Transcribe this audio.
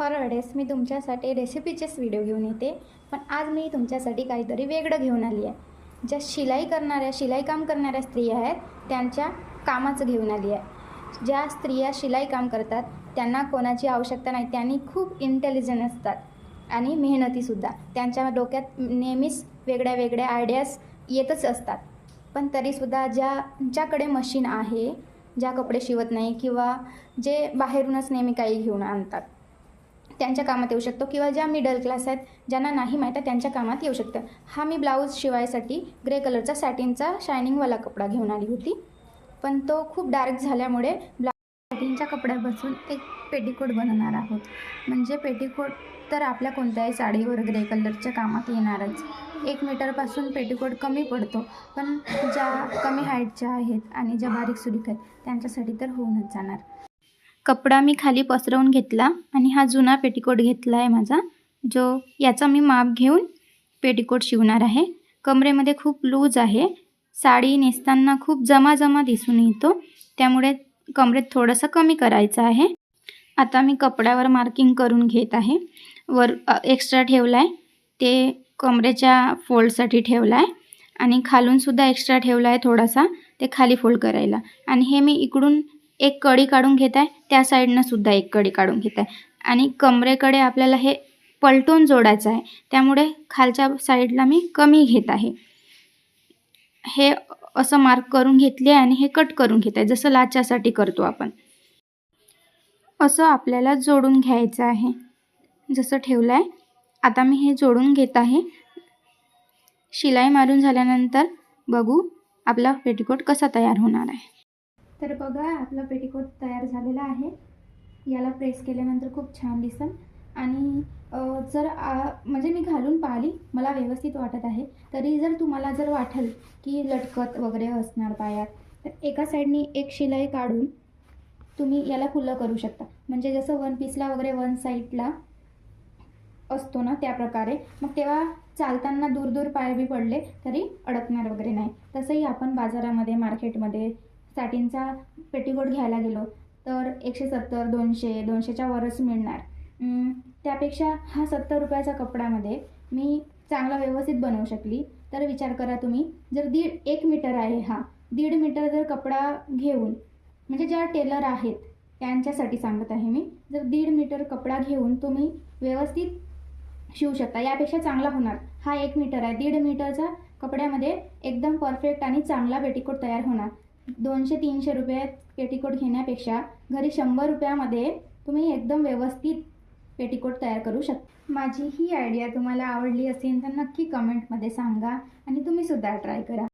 हर वेळेस मी तुमच्यासाठी रेसिपीचेच व्हिडिओ घेऊन येते. पण आज मी तुमच्यासाठी काहीतरी वेगळं घेऊन आली आहे. ज्या शिलाई करणाऱ्या शिलाई काम करणाऱ्या स्त्रिया आहेत त्यांच्या कामाचं घेऊन आली आहे. ज्या स्त्रिया शिलाई काम करतात त्यांना कोणाची आवश्यकता नाही त्यांनी खूप इंटेलिजंट असतात आणि मेहनतीसुद्धा त्यांच्या डोक्यात नेहमीच वेगळ्या वेगळ्या आयडियाज येतच असतात. पण तरीसुद्धा ज्या ज्याकडे मशीन आहे ज्या कपडे शिवत नाही किंवा जे बाहेरूनच नेहमी काही घेऊन आणतात त्यांच्या कामात येऊ शकतो किंवा ज्या मिडल क्लास आहेत ज्यांना नाही माहीत आहे त्यांच्या कामात येऊ शकतं. हा मी ब्लाऊज शिवायसाठी ग्रे कलरचा सॅटिनचा शायनिंगवाला कपडा घेऊन आली होती. पण तो खूप डार्क झाल्यामुळे ब्लाऊज सॅटिनच्या कपड्यापासून एक पेटीकोट बनवणार आहोत. म्हणजे पेटीकोट तर आपल्या कोणत्याही साडीवर ग्रे कलरच्या कामात येणारच. एक मीटरपासून पेटीकोट कमी पडतो. पण ज्या कमी हाईटच्या आहेत आणि ज्या बारीक सुरीक आहेत त्यांच्यासाठी तर होऊनच जाणार. कपडा मी खाली पसरवून घेतला आणि हा जुना पेटीकोट घेतला आहे माझा जो याचा मी माप घेऊन पेटीकोट शिवणार आहे. कमरेमध्ये खूप लूज आहे. साडी नेसताना खूप जमाजमा दिसून येतो. त्यामुळे कमरेत थोडंसं कमी करायचं आहे. आता मी कपड्यावर मार्किंग करून घेत आहे. वर एक्स्ट्रा ठेवला आहे ते कमरेच्या फोल्डसाठी ठेवला आहे आणि खालूनसुद्धा एक्स्ट्रा ठेवला आहे थोडासा. ते खाली फोल्ड करायला. आणि हे मी इकडून एक कडी काढून घेत आहे त्या साईडनं सुद्धा एक कडी काढून घेत आहे आणि कमरेकडे आपल्याला हे पलटून जोडायचं आहे त्यामुळे खालच्या साईडला मी कमी घेत आहे. हे असं मार्क करून घेतले आणि हे कट करून घेत आहे जसं लाच्यासाठी करतो आपण. असं आपल्याला जोडून घ्यायचं आहे. जसं ठेवलं आहे आता मी हे जोडून घेत आहे. शिलाई मारून झाल्यानंतर बघू आपला पेटीकोट कसा तयार होणार आहे. तर बघा आपला पेटीकोट तयार झालेला आहे. याला प्रेस केल्यानंतर खूप छान दिसेल आणि जर आ, म्हणजे मी घालून पाहिली मला व्यवस्थित वाटत आहे. तरी जर तुम्हाला जर वाटेल की लटकत वगैरे असणार पायात तर एका साईडनी एक शिलाई काढून तुम्ही याला खुलं करू शकता. म्हणजे जसं वन पीसला वगैरे वन साईडला असतो ना त्या प्रकारे. मग तेव्हा चालताना दूर दूर पाय बी पडले तरी अडकणार वगैरे नाही. तसंही आपण बाजारामध्ये मार्केटमध्ये साठींचा पेटीकोट घ्यायला गेलो तर एकशे सत्तर दोनशे दोनशेच्या वरच मिळणार. त्यापेक्षा हा सत्तर रुपयाचा कपड्यामध्ये मी चांगला व्यवस्थित बनवू शकली. तर विचार करा तुम्ही जर दीड एक मीटर आहे हा दीड मीटर जर कपडा घेऊन म्हणजे ज्या टेलर आहेत त्यांच्यासाठी सांगत आहे मी जर दीड मीटर कपडा घेऊन तुम्ही व्यवस्थित शिवू शकता. यापेक्षा चांगला होणार. हा एक मीटर आहे. दीड मीटरचा कपड्यामध्ये एकदम परफेक्ट आणि चांगला पेटीकोट तयार होणार. दोनशे तीनशे रुपये पेटीकोट घेण्यापेक्षा घरी शंभर रुपयामध्ये तुम्ही एकदम व्यवस्थित पेटीकोट तयार करू शकता. माझी ही आयडिया तुम्हाला आवडली असेल तर नक्की कमेंटमध्ये सांगा आणि तुम्हीसुद्धा ट्राय करा.